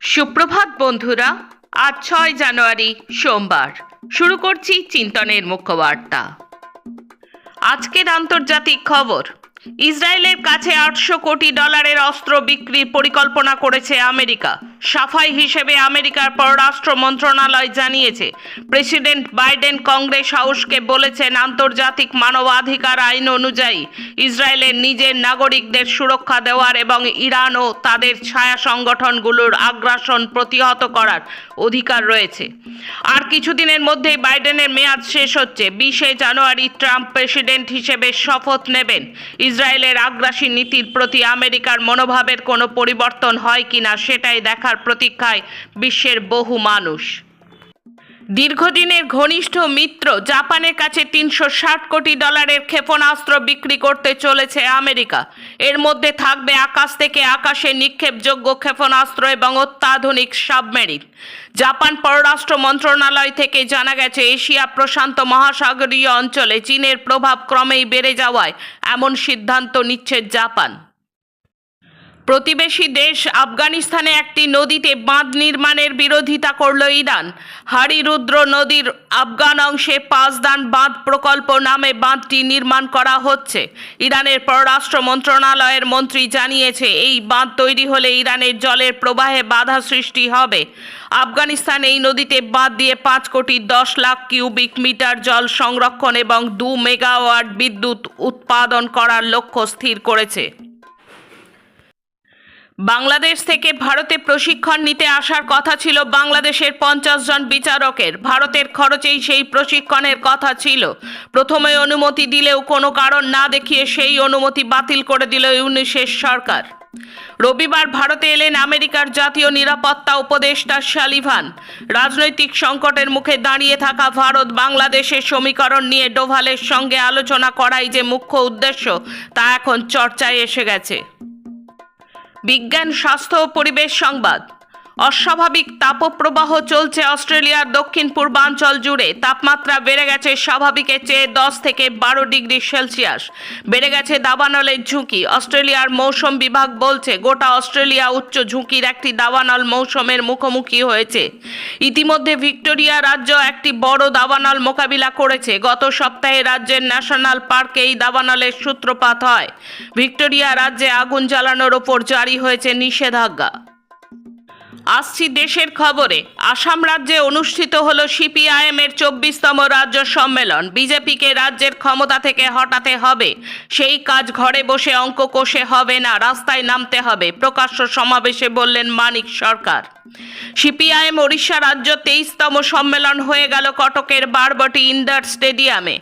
সুপ্রভাত বন্ধুরা, আজ ছয় জানুয়ারি, সোমবার। শুরু করছি চিন্তনের মুখ্যবার্তা। আজকের আন্তর্জাতিক খবর, ইসরায়েলের কাছে আটশো কোটি ডলারের অস্ত্র বিক্রির পরিকল্পনা করেছে আমেরিকা। সাফাই হিসেবে আমেরিকার পররাষ্ট্র মন্ত্রণালয় জানিয়েছে। প্রেসিডেন্ট বাইডেন কংগ্রেস হাউসকে বলেছেন, আন্তর্জাতিক মানবাধিকার আইন অনুযায়ী ইসরায়েলের নিজের নাগরিকদের সুরক্ষা দেওয়ার এবং ইরান ও তাদের ছায়া সংগঠনগুলোর আগ্রাসন প্রতিহত করার অধিকার রয়েছে। আর কিছুদিনের মধ্যেই বাইডেনের মেয়াদ শেষ হচ্ছে। বিশে জানুয়ারি ট্রাম্প প্রেসিডেন্ট হিসেবে শপথ নেবেন। ইসরায়েলের আগ্রাসী নীতির প্রতি আমেরিকার মনোভাবের কোনো পরিবর্তন হয় কিনা সেটাই দেখার প্রতীক্ষায় বিশ্বের বহু মানুষ। দীর্ঘদিনের ঘনিষ্ঠ মিত্র জাপানের কাছে তিনশো ষাট কোটি ডলারের ক্ষেপণাস্ত্র বিক্রি করতে চলেছে আমেরিকা। এর মধ্যে থাকবে আকাশ থেকে আকাশে নিক্ষেপযোগ্য ক্ষেপণাস্ত্র এবং অত্যাধুনিক সাবমেরিন। জাপান পররাষ্ট্র মন্ত্রণালয় থেকে জানা গেছে, এশিয়া প্রশান্ত মহাসাগরীয় অঞ্চলে চীনের প্রভাব ক্রমেই বেড়ে যাওয়ায় এমন সিদ্ধান্ত নিচ্ছে জাপান। প্রতিবেশী দেশ আফগানিস্তানে একটি নদীতে বাঁধ নির্মাণের বিরোধিতা করল ইরান। হারিরুদ্র নদীর আফগান অংশে পাঁচদান বাঁধ প্রকল্প নামে বাঁধটি নির্মাণ করা হচ্ছে। ইরানের পররাষ্ট্র মন্ত্রণালয়ের মন্ত্রী জানিয়েছে, এই বাঁধ তৈরি হলে ইরানের জলের প্রবাহে বাধা সৃষ্টি হবে। আফগানিস্তান এই নদীতে বাঁধ দিয়ে পাঁচ কোটি দশ লাখ কিউবিক মিটার জল সংরক্ষণ এবং দু মেগাওয়াট বিদ্যুৎ উৎপাদন করার লক্ষ্য স্থির করেছে। বাংলাদেশ থেকে ভারতে প্রশিক্ষণ নিতে আসার কথা ছিল বাংলাদেশের পঞ্চাশ জন বিচারকের। ভারতের খরচেই সেই প্রশিক্ষণের কথা ছিল। প্রথমে অনুমতি দিলেও কোনো কারণ না দেখিয়ে সেই অনুমতি বাতিল করে দিল ইউনিসের সরকার। রবিবার ভারতে এলেন আমেরিকার জাতীয় নিরাপত্তা উপদেষ্টা শালিভান। রাজনৈতিক সংকটের মুখে দাঁড়িয়ে থাকা ভারত বাংলাদেশের সমীকরণ নিয়ে ডোভালের সঙ্গে আলোচনা করাই যে মুখ্য উদ্দেশ্য, তা এখন চর্চায় এসে গেছে। বিজ্ঞান স্বাস্থ্য পরিবেশ সংবাদ। অস্বাভাবিক তাপপ্রবাহ চলছে অস্ট্রেলিয়ার দক্ষিণ পূর্বাঞ্চল জুড়ে। তাপমাত্রা বেড়ে গেছে স্বাভাবিকের চেয়ে দশ থেকে বারো ডিগ্রি সেলসিয়াস। বেড়ে গেছে দাবানলের ঝুঁকি। অস্ট্রেলিয়ার মৌসুম বিভাগ বলছে, গোটা অস্ট্রেলিয়া উচ্চ ঝুঁকির একটি দাবানল মৌসুমের মুখোমুখি হয়েছে। ইতিমধ্যে ভিক্টোরিয়া রাজ্য একটি বড় দাবানল মোকাবিলা করেছে। গত সপ্তাহে রাজ্যের ন্যাশনাল পার্কে এই দাবানলের সূত্রপাত হয়। ভিক্টোরিয়া রাজ্যে আগুন জ্বালানোর ওপর জারি হয়েছে নিষেধাজ্ঞা। আসছি দেশের খবরে। আসাম রাজ্যে অনুষ্ঠিত হল সিপিআইএম এর চব্বিশতম রাজ্য সম্মেলন। বিজেপিকে রাজ্যের ক্ষমতা থেকে হটাতে হবে। সেই কাজ ঘরে বসে অঙ্ক কষে হবে না, রাস্তায় নামতে হবে, প্রকাশ্য সমাবেশে বললেন মানিক সরকার। সিপিআইএম ওড়িশা রাজ্য তেইশতম সম্মেলন হয়ে গেল কটকের বারবটি ইন্ডার স্টেডিয়ামে।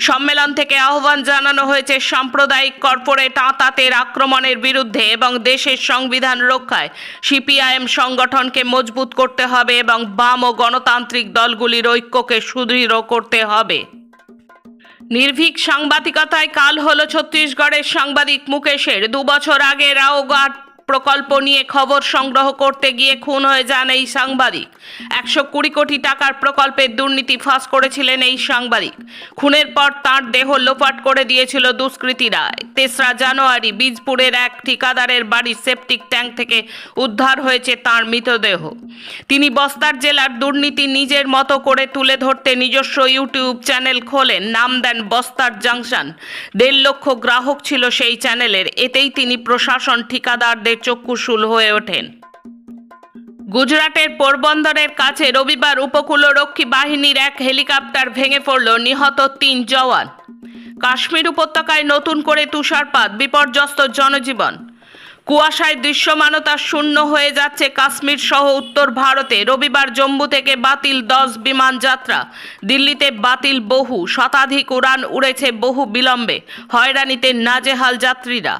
সম্মেলন থেকে আহ্বান জানানো হয়েছে সাম্প্রদায়িক কর্পোরেট আঁতাতের আক্রমণের বিরুদ্ধে এবং দেশের সংবিধান রক্ষায়। সিপিআইএম সংগঠনকে মজবুত করতে হবে এবং বাম ও গণতান্ত্রিক দলগুলির ঐক্যকে সুদৃঢ় করতে হবে। নির্ভীক সাংবাদিকতায় কাল হলো ছত্তিশগড়ের সাংবাদিক মুকেশের। দু বছর আগে রাওঘাট প্রকল্প নিয়ে খবর সংগ্রহ করতে গিয়ে খুন হয়ে যান এই সাংবাদিক। একশো কুড়ি কোটি টাকার প্রকল্পের দুর্নীতি ফাঁস করেছিলেন এই সাংবাদিক। খুনের পর তার দেহ লোপাট করে দিয়েছিল দুষ্কৃতীরা। তেসরা জানুয়ারি বীজপুরের এক ঠিকাদারের বাড়ির সেপটিক ট্যাঙ্ক থেকে উদ্ধার হয়েছে তার মৃতদেহ। তিনি বস্তার জেলার দুর্নীতি নিজের মতো করে তুলে ধরতে নিজস্ব ইউটিউব চ্যানেল খোলেন। নাম দেন বস্তার জাংশন। দেড় লক্ষ গ্রাহক ছিল সেই চ্যানেলের। এতেই তিনি প্রশাসন, ঠিকাদারদের চক্ষুশূল হয়ে ওঠেন। গুজরাটের পোরবন্দরের কাছে রবিবার উপকূলরক্ষী বাহিনীর এক হেলিকপ্টার ভেঙে পড়ল নিহত তিন জওয়ান। কাশ্মীর উপত্যকায় নতুন করে তুষারপাত, বিপর্যস্ত জনজীবন। কুয়াশায় দৃশ্যমানতা শূন্য হয়ে যাচ্ছে কাশ্মীর সহ উত্তর ভারতে। রবিবার জম্মু থেকে বাতিল দশ বিমান যাত্রা, দিল্লিতে বাতিল বহু, শতাধিক উড়ান উড়েছে বহু বিলম্বে। হয়রানিতে নাজেহাল যাত্রীরা।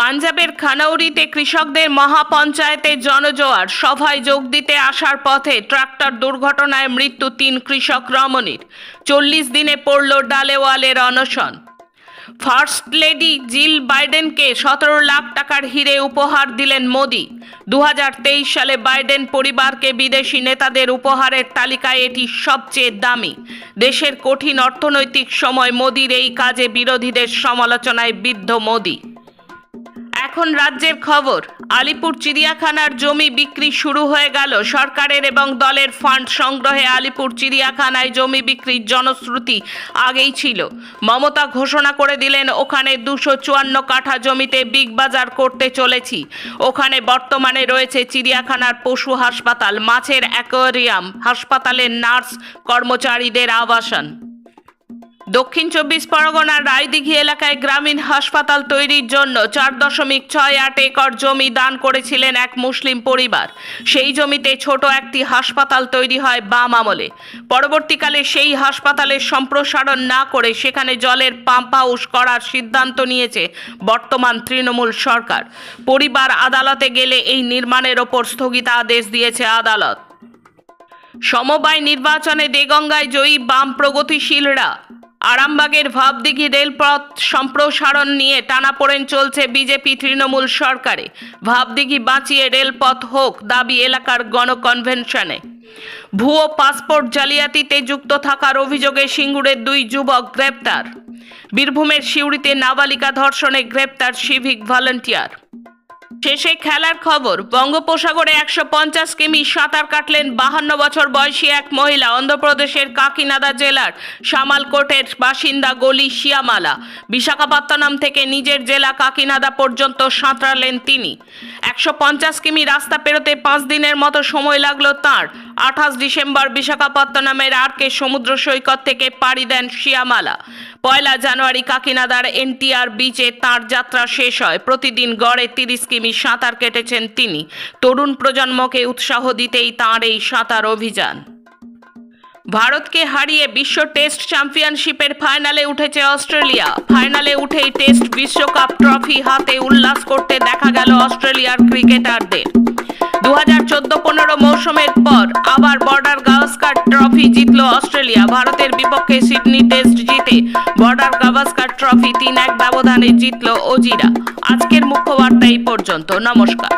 পাঞ্জাবের খানৌরিতে কৃষকদের মহাপঞ্চায়েতে জনজোয়ার, সভায় যোগ দিতে আসার পথে ট্রাক্টর দুর্ঘটনায় মৃত্যু তিন কৃষক রমণীর। চল্লিশ দিনে পড়ল ডালেওয়ালের অনশন। ফার্স্ট লেডি জিল বাইডেনকে সতেরো লাখ টাকার হিরে উপহার দিলেন মোদি। দু হাজার তেইশ সালে বাইডেন পরিবারকে বিদেশি নেতাদের উপহারের তালিকায় এটি সবচেয়ে দামি। দেশের কঠিন অর্থনৈতিক সময় মোদির এই কাজে বিরোধীদের সমালোচনায় বিদ্ধ মোদি। এখন রাজ্যের খবর। আলিপুর চিড়িয়াখানার জমি বিক্রি শুরু হয়ে গেল। সরকারের এবং দলের ফান্ড সংগ্রহে আলিপুর চিড়িয়াখানায় জমি বিক্রির জনশ্রুতি আগেই ছিল। মমতা ঘোষণা করে দিলেন, ওখানে দুশো চুয়ান্ন কাঠা জমিতে বিগ বাজার করতে চলেছি। ওখানে বর্তমানে রয়েছে চিড়িয়াখানার পশু হাসপাতাল, মাছের অ্যাকোয়ারিয়াম, হাসপাতালের নার্স কর্মচারীদের আবাসন। দক্ষিণ চব্বিশ পরগনার রায়দিঘি এলাকায় গ্রামীণ হাসপাতাল তৈরির জন্য চার দশমিক ছয় আট একর জমি দান করেছিলেন এক মুসলিম পরিবার। সেই জমিতে ছোট একটি হাসপাতাল তৈরি হয় বাম আমলে। পরবর্তীকালে সেই হাসপাতালের সম্প্রসারণ না করে সেখানে জলের পাম্প হাউস করার সিদ্ধান্ত নিয়েছে বর্তমান তৃণমূল সরকার। পরিবার আদালতে গেলে এই নির্মাণের ওপর স্থগিতাদেশ দিয়েছে আদালত। সমবায় নির্বাচনে দেগঙ্গায় জয়ী বাম প্রগতিশীলরা। আরামবাগের ভাবদিঘি রেলপথ সম্প্রসারণ নিয়ে টানাপোড়েন চলছে বিজেপি তৃণমূল সরকারে। ভাবদিঘি বাঁচিয়ে রেলপথ হোক দাবি এলাকার গণকনভেনশনে। ভুয়ো পাসপোর্ট জালিয়াতিতে যুক্ত থাকার অভিযোগে সিঙ্গুরের দুই যুবক গ্রেপ্তার। বীরভূমের সিউড়িতে নাবালিকা ধর্ষণে গ্রেপ্তার সিভিক ভলান্টিয়ার। শেষে খেলার খবর, বঙ্গোপসাগরে একশো পঞ্চাশ কিমি সাঁতার কাটলেন বাহান্ন বছর বয়সী এক মহিলা অন্ধ্রপ্রদেশের কাকিনাদা জেলার সামালকোটের বাসিন্দা গলি শিয়ামালা। বিশাখাপত্তনম থেকে নিজের জেলা কাকিনাদা পর্যন্ত সাঁতরালেন তিনি। একশো পঞ্চাশ কিমি রাস্তা পেরোতে পাঁচ দিনের মতো সময় লাগল তাঁর। আঠাশ ডিসেম্বর বিশাখাপত্তনমের আরকে সমুদ্র সৈকত থেকে পাড়ি দেন শিয়ামালা। পয়লা জানুয়ারি কাকিনাদার এনটিআর বিচে তাঁর যাত্রা শেষ হয়। প্রতিদিন গড়ে তিরিশ কিমি সাঁতার কেটেছেন তিনি। তরুণ প্রজন্মকে উৎসাহ দিতেই তাঁর এই সাঁতার অভিযান। ভারতকে হারিয়ে বিশ্ব টেস্ট চ্যাম্পিয়নশিপের ফাইনালে উঠেছে অস্ট্রেলিয়া। ফাইনালে উঠেই টেস্ট বিশ্বকাপ ট্রফি হাতে উল্লাস করতে দেখা গেল অস্ট্রেলিয়ার ক্রিকেটারদের। দু হাজার চোদ্দ পনেরো মৌসুমের ট্রফি জিতলো অস্ট্রেলিয়া। ভারতের বিপক্ষে সিডনি টেস্ট জিতে বর্ডার গাভাস্কার ট্রফি তিন এক ব্যবধানে জিতলো অজিরা আজকের মুখ্য বার্তা এই পর্যন্ত। নমস্কার।